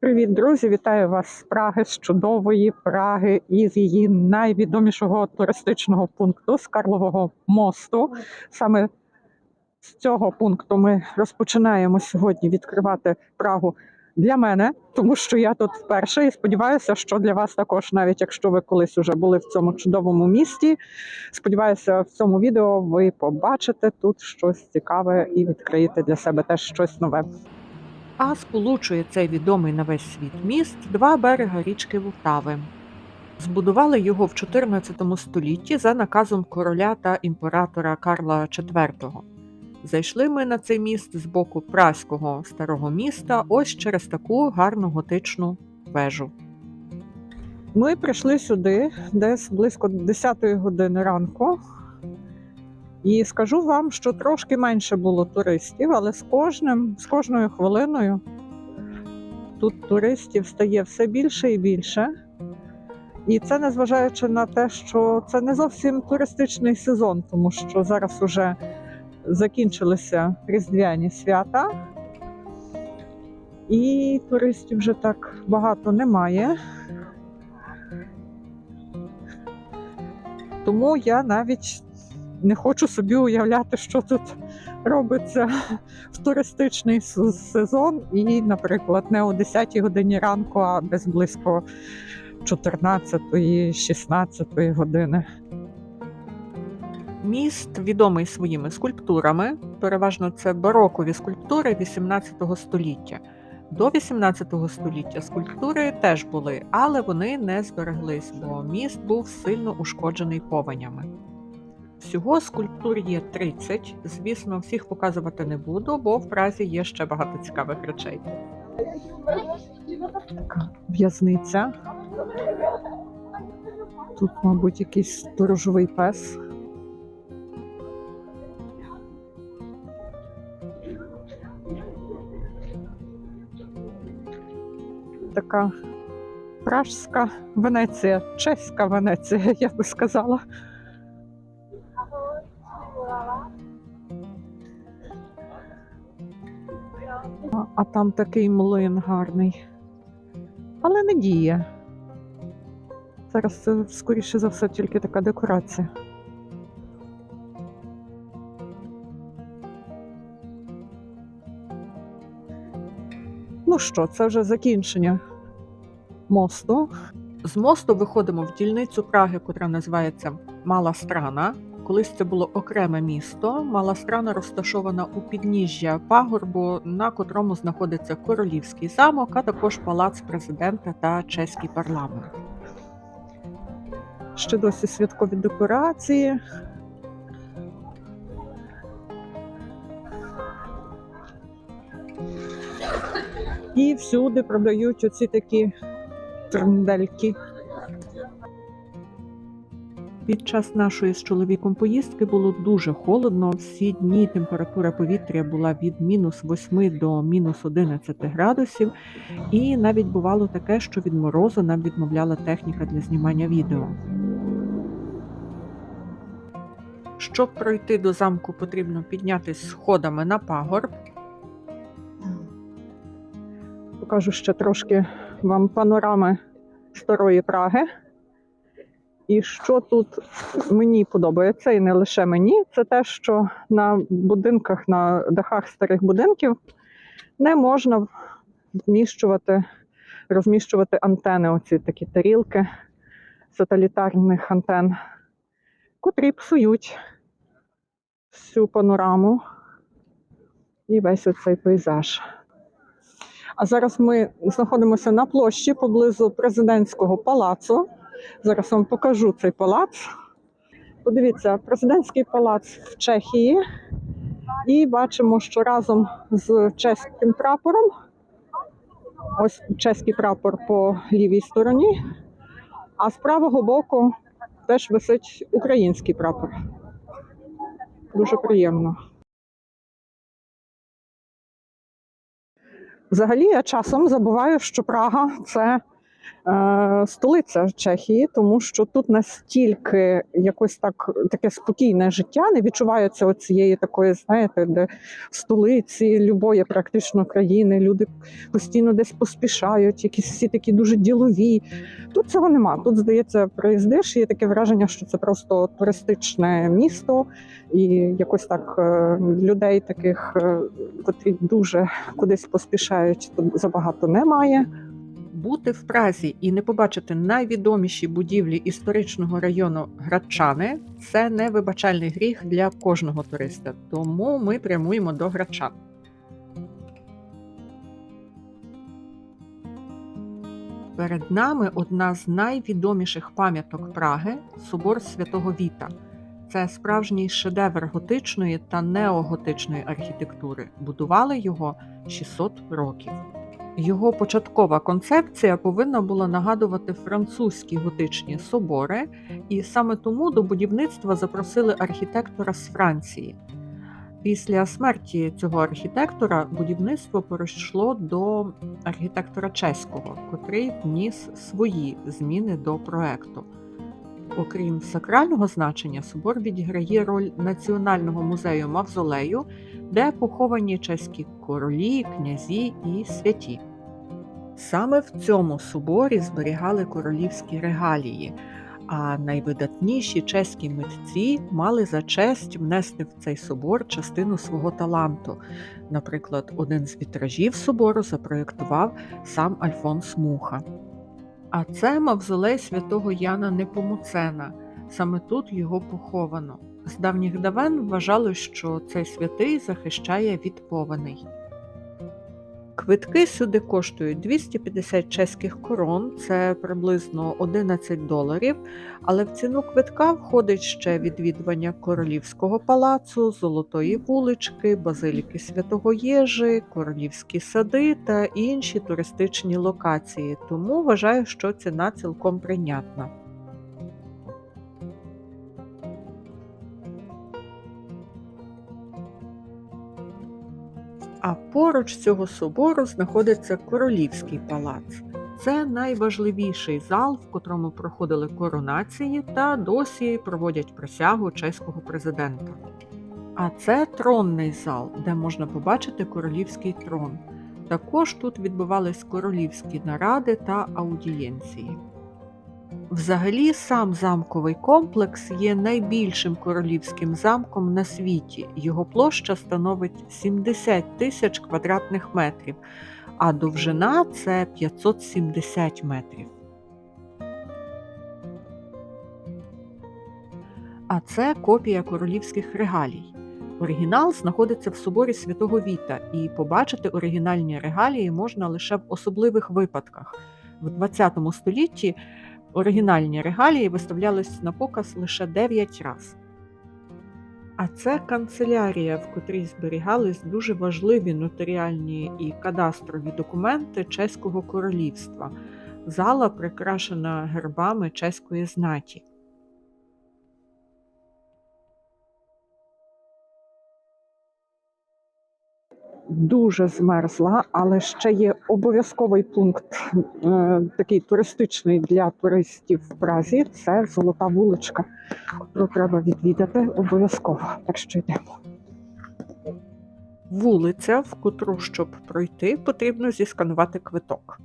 Привіт, друзі! Вітаю вас з Праги, з чудової Праги і з її найвідомішого туристичного пункту з Карлового мосту. Саме з цього пункту ми розпочинаємо сьогодні відкривати Прагу для мене, тому що я тут вперше і сподіваюся, що для вас також, навіть якщо ви колись уже були в цьому чудовому місті. Сподіваюся, в цьому відео ви побачите тут щось цікаве і відкриєте для себе теж щось нове. А сполучує цей відомий на весь світ міст два берега річки Вултави. Збудували його в 14 столітті за наказом короля та імператора Карла IV. Зайшли ми на цей міст з боку праського старого міста, ось через таку гарну готичну вежу. Ми прийшли сюди десь близько 10 години ранку. І скажу вам, що трошки менше було туристів, але з кожним, з кожною хвилиною тут туристів стає все більше і більше. І це незважаючи на те, що це не зовсім туристичний сезон, тому що зараз уже закінчилися різдвяні свята, і туристів вже так багато немає. Тому я навіть не хочу собі уявляти, що тут робиться в туристичний сезон, і, наприклад, не о 10 годині ранку, а десь близько 14-16 години. Міст відомий своїми скульптурами. Переважно це барокові скульптури 18 століття. До 18 століття скульптури теж були, але вони не збереглись, бо міст був сильно ушкоджений повенями. Всього скульптур є 30. Звісно, всіх показувати не буду, бо в Празі є ще багато цікавих речей. В'язниця. Тут, мабуть, якийсь сторожовий пес. Така пражська Венеція, чеська Венеція, я би сказала. А, а там такий млин гарний. Але не діє. Зараз це, скоріше за все, тільки така декорація. Ну що, це вже закінчення мосту. З мосту виходимо в дільницю Праги, котра називається Мала Страна. Колись це було окреме місто. Мала страна розташована у підніжжя пагорбу, на котрому знаходиться королівський замок, а також палац президента та чеський парламент. Ще досі святкові декорації. І всюди продають оці такі трндельки. Під час нашої з чоловіком поїздки було дуже холодно. Всі дні температура повітря була від мінус 8 до мінус 11 градусів, і навіть бувало таке, що від морозу нам відмовляла техніка для знімання відео. Щоб пройти до замку, потрібно піднятися сходами на пагорб. Покажу ще трошки вам панорами старої Праги. І що тут мені подобається, і не лише мені, це те, що на будинках, на дахах старих будинків не можна вміщувати, розміщувати антени, оці такі тарілки сателітарних антен, котрі псують всю панораму і весь оцей пейзаж. А зараз ми знаходимося на площі поблизу президентського палацу. Зараз вам покажу цей палац. Подивіться, президентський палац в Чехії. І бачимо, що разом з чеським прапором, ось чеський прапор по лівій стороні, а з правого боку теж висить український прапор. Дуже приємно. Взагалі, я часом забуваю, що Прага це столиця Чехії, тому що тут настільки якось так таке спокійне життя, не відчувається оцієї такої, знаєте, де в столиці любої практично країни люди постійно десь поспішають, якісь всі такі дуже ділові. Тут цього нема. Тут, здається, приїздиш, і є таке враження, що це просто туристичне місто, і якось так е, людей таких, е, котрі дуже кудись поспішають, тут забагато немає. Бути в Празі і не побачити найвідоміші будівлі історичного району Градчани це невибачальний гріх для кожного туриста. Тому ми прямуємо до Градчан. Перед нами одна з найвідоміших пам'яток Праги собор Святого Віта. Це справжній шедевр готичної та неоготичної архітектури. Будували його 600 років. Його початкова концепція повинна була нагадувати французькі готичні собори, і саме тому до будівництва запросили архітектора з Франції. Після смерті цього архітектора будівництво перейшло до архітектора чеського, котрий вніс свої зміни до проекту. Окрім сакрального значення, собор відіграє роль національного музею мавзолею, де поховані чеські королі, князі і святі. Саме в цьому соборі зберігали королівські регалії, а найвидатніші чеські митці мали за честь внести в цей собор частину свого таланту. Наприклад, один з вітражів собору запроєктував сам Альфонс Муха. А це мавзолей святого Яна Непомуцена. Саме тут його поховано. З давніх давен вважали, що цей святий захищає від повеней. Квитки сюди коштують 250 чеських корон, це приблизно 11 доларів. Але в ціну квитка входить ще відвідування королівського палацу, золотої вулички, базиліки святого Єжи, королівські сади та інші туристичні локації. Тому вважаю, що ціна цілком прийнятна. А поруч цього собору знаходиться королівський палац. Це найважливіший зал, в котрому проходили коронації та досі проводять присягу чеського президента. А це тронний зал, де можна побачити королівський трон. Також тут відбувались королівські наради та аудієнції. Взагалі, сам замковий комплекс є найбільшим королівським замком на світі. Його площа становить 70 тисяч квадратних метрів, а довжина це 570 метрів. А це копія королівських регалій. Оригінал знаходиться в соборі Святого Віта, і побачити оригінальні регалії можна лише в особливих випадках. В 20 столітті оригінальні регалії виставлялись на показ лише 9 разів. А це канцелярія, в котрій зберігались дуже важливі нотаріальні і кадастрові документи Чеського королівства. Зала прикрашена гербами чеської знаті. Дуже змерзла, але ще є обов'язковий пункт е, такий туристичний для туристів в Празі. Це золота вуличка, яку треба відвідати обов'язково. Так що йдемо. Вулиця, в котру, щоб пройти, потрібно зісканувати квиток.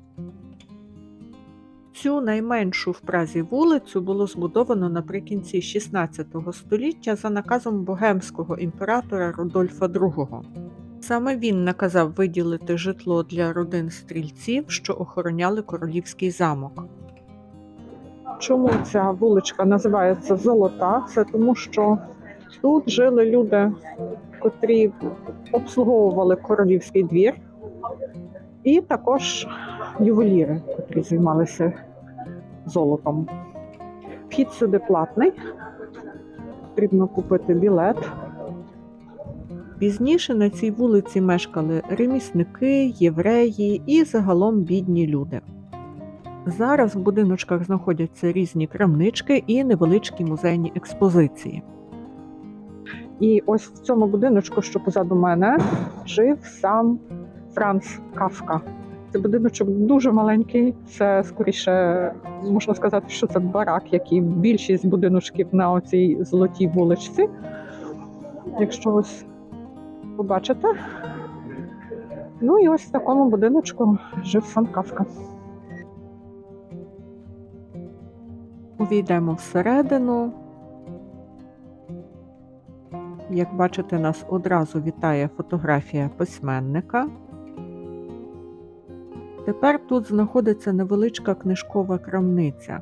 Цю найменшу в Празі вулицю було збудовано наприкінці 16 століття за наказом богемського імператора Рудольфа II. Саме він наказав виділити житло для родин стрільців, що охороняли королівський замок. Чому ця вуличка називається Золота? Це тому, що тут жили люди, котрі обслуговували королівський двір, і також ювеліри, котрі займалися золотом. Вхід сюди платний, потрібно купити білет. Пізніше на цій вулиці мешкали ремісники, євреї і загалом бідні люди. Зараз в будиночках знаходяться різні крамнички і невеличкі музейні експозиції. І ось в цьому будиночку, що позаду мене, жив сам Франц Кафка. Це будиночок дуже маленький. Це скоріше можна сказати, що це барак, як і більшість будиночків на оцій золотій вуличці. Якщо ось побачите. Ну і ось в такому будиночку жив сан Кавка. Увійдемо всередину. Як бачите, нас одразу вітає фотографія письменника. Тепер тут знаходиться невеличка книжкова крамниця.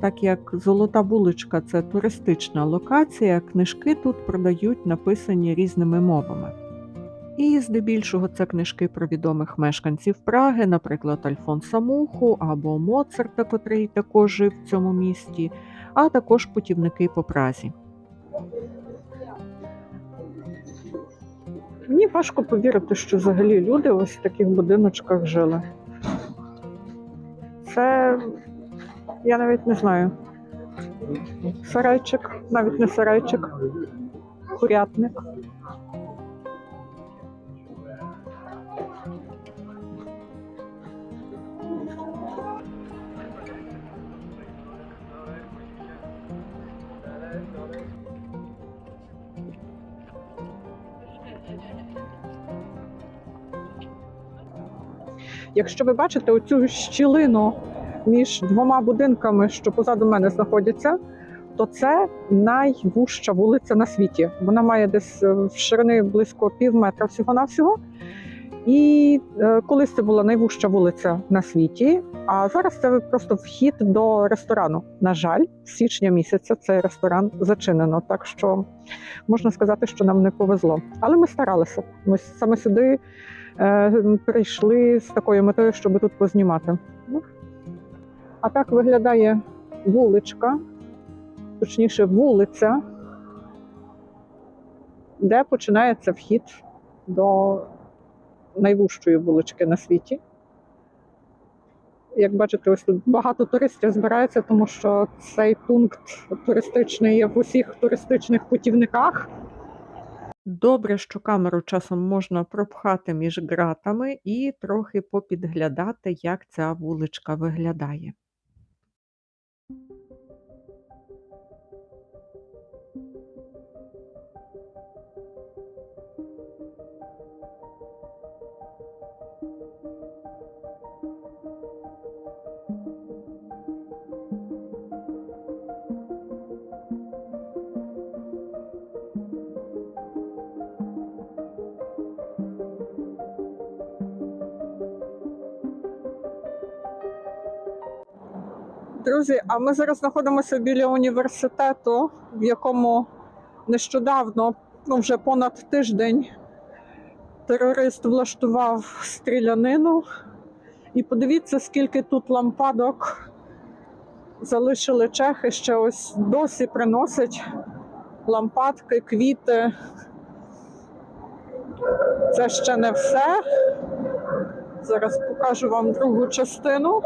Так як Золота вуличка це туристична локація, книжки тут продають написані різними мовами. І здебільшого це книжки про відомих мешканців Праги, наприклад, Альфонса Муху або Моцарта, котрий також жив в цьому місті, а також путівники по Празі. Мені важко повірити, що взагалі люди ось в таких будиночках жили. Це я навіть не знаю. Сарайчик, навіть не сарайчик, курятник. Якщо ви бачите оцю щілину між двома будинками, що позаду мене знаходяться, то це найвужча вулиця на світі. Вона має десь е, в ширини близько пів метра всього-навсього. І е, колись це була найвужча вулиця на світі, а зараз це просто вхід до ресторану. На жаль, з січня місяця цей ресторан зачинено. Так що можна сказати, що нам не повезло. Але ми старалися. Ми саме сюди е, прийшли з такою метою, щоб тут познімати. А так виглядає вуличка, точніше, вулиця, де починається вхід до найвужчої вулички на світі. Як бачите, ось тут багато туристів збирається, тому що цей пункт туристичний є в усіх туристичних путівниках. Добре, що камеру часом можна пропхати між ґратами і трохи попідглядати, як ця вуличка виглядає. Друзі, а ми зараз знаходимося біля університету, в якому нещодавно, ну вже понад тиждень, терорист влаштував стрілянину. І подивіться, скільки тут лампадок залишили чехи, ще ось досі приносять лампадки, квіти. Це ще не все. Зараз покажу вам другу частину.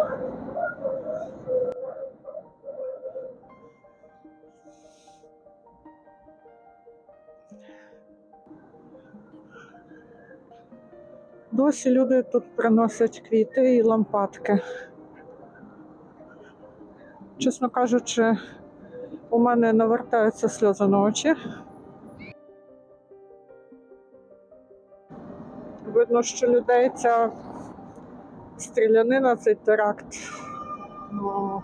Досі люди тут приносять квіти і лампадки. Чесно кажучи, у мене навертаються сльози на очі. Видно, що людей ця стрілянина, цей теракт ну,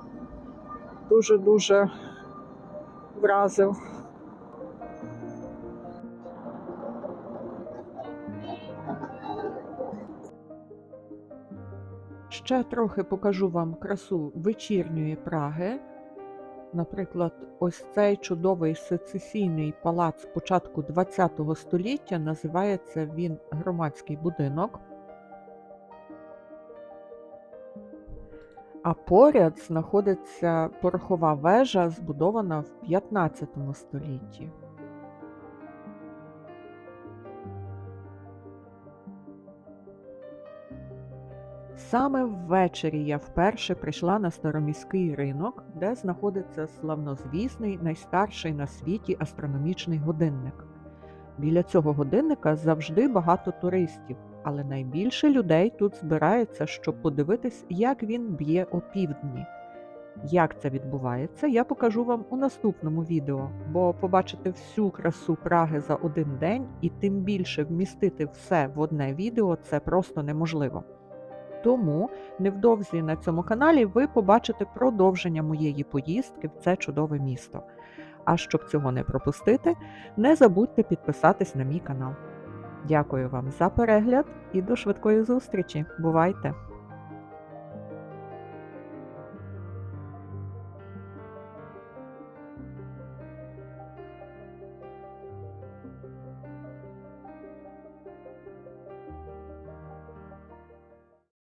дуже-дуже вразив. Ще трохи покажу вам красу вечірньої Праги. Наприклад, ось цей чудовий сецесійний палац початку ХХ століття називається він громадський будинок. А поряд знаходиться порохова вежа, збудована в 15 столітті. Саме ввечері я вперше прийшла на староміський ринок, де знаходиться славнозвісний найстарший на світі астрономічний годинник. Біля цього годинника завжди багато туристів. але найбільше людей тут збирається, щоб подивитись, як він б'є опівдні. Як це відбувається, я покажу вам у наступному відео, бо побачити всю красу Праги за один день і тим більше вмістити все в одне відео це просто неможливо. Тому невдовзі на цьому каналі ви побачите продовження моєї поїздки в це чудове місто. А щоб цього не пропустити, не забудьте підписатись на мій канал. Дякую вам за перегляд і до швидкої зустрічі. Бувайте!